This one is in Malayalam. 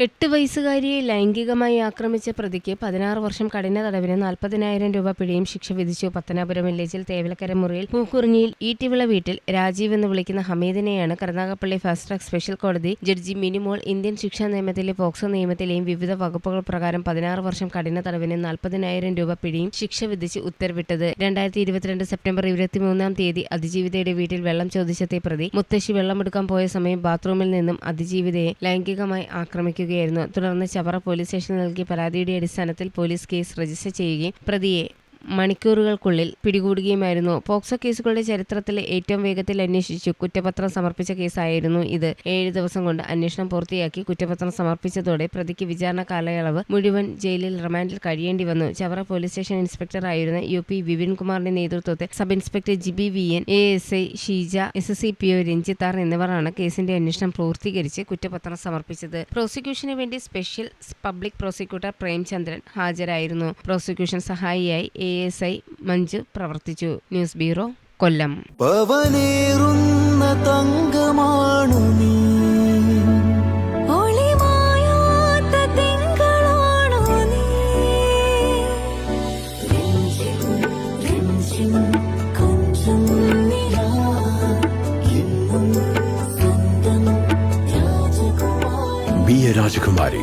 എട്ട് വയസ്സുകാരിയെ ലൈംഗികമായി ആക്രമിച്ച പ്രതിക്ക് പതിനാറ് വർഷം കഠിന തടവിന് നാൽപ്പതിനായിരം രൂപ പിഴയും ശിക്ഷ വിധിച്ചു പത്തനാപുരം വില്ലേജിൽ തേവലക്കര മുറിയിൽ പൂക്കുറിഞ്ഞിയിൽ ഈട്ടിവിള വീട്ടിൽ രാജീവ് എന്ന് വിളിക്കുന്ന ഹമീദിനെയാണ് കരുനാഗപ്പള്ളി ഫാസ്റ്റ് ട്രാക്ക് സ്പെഷ്യൽ കോടതി ജഡ്ജി മിനിമോൾ ഇന്ത്യൻ ശിക്ഷാ നിയമത്തിലെ പോക്സോ നിയമത്തിലെയും വിവിധ വകുപ്പുകൾ പ്രകാരം പതിനാറ് വർഷം കഠിന തടവിന് നാൽപ്പതിനായിരം രൂപ പിഴയും ശിക്ഷ വിധിച്ച് ഉത്തരവിട്ടത്. രണ്ടായിരത്തി ഇരുപത്തിരണ്ട് സെപ്റ്റംബർ ഇരുപത്തിമൂന്നാം തീയതി അതിജീവിതയുടെ വീട്ടിൽ വെള്ളം ചോദിച്ചെത്തിയ പ്രതി മുത്തശ്ശി വെള്ളമെടുക്കാൻ പോയ സമയം ബാത്റൂമിൽ നിന്നും അതിജീവിതയെ ലൈംഗികമായി ആക്രമിക്കുകയായിരുന്നു തുടർന്ന് ചവറ പോലീസ് സ്റ്റേഷനിൽ നൽകിയ പരാതിയുടെ അടിസ്ഥാനത്തിൽ പോലീസ് കേസ് രജിസ്റ്റർ ചെയ്യുകയും പ്രതിയെ മണിക്കൂറുകൾക്കുള്ളിൽ പിടികൂടുകയുമായിരുന്നു. പോക്സോ കേസുകളുടെ ചരിത്രത്തിലെ ഏറ്റവും വേഗത്തിൽ അന്വേഷിച്ചു കുറ്റപത്രം സമർപ്പിച്ച കേസായിരുന്നു ഇത്. ഏഴ് ദിവസം കൊണ്ട് അന്വേഷണം പൂർത്തിയാക്കി കുറ്റപത്രം സമർപ്പിച്ചതോടെ പ്രതിക്ക് വിചാരണ കാലയളവ് മുഴുവൻ ജയിലിൽ റിമാൻഡിൽ കഴിയേണ്ടി വന്നു. ചവറ പോലീസ് സ്റ്റേഷൻ ഇൻസ്പെക്ടറായിരുന്ന യു പി വിപിൻ കുമാറിന്റെ നേതൃത്വത്തിൽ sub inspector G B V N A S I Sheeja S S P O രഞ്ജിത്താർ എന്നിവരാണ് കേസിന്റെ അന്വേഷണം പൂർത്തീകരിച്ച് കുറ്റപത്രം സമർപ്പിച്ചത്. പ്രോസിക്യൂഷന് വേണ്ടി സ്പെഷ്യൽ പബ്ലിക് പ്രോസിക്യൂട്ടർ പ്രേംചന്ദ്രൻ ഹാജരായിരുന്നു. പ്രോസിക്യൂഷൻ സഹായിയായി എ എസ് ഐ മഞ്ജു പ്രവർത്തിച്ചു ന്യൂസ് ബ്യൂറോ കൊല്ലം പവനേറുന്ന തങ്കമാണു നീ രാജകുമാരി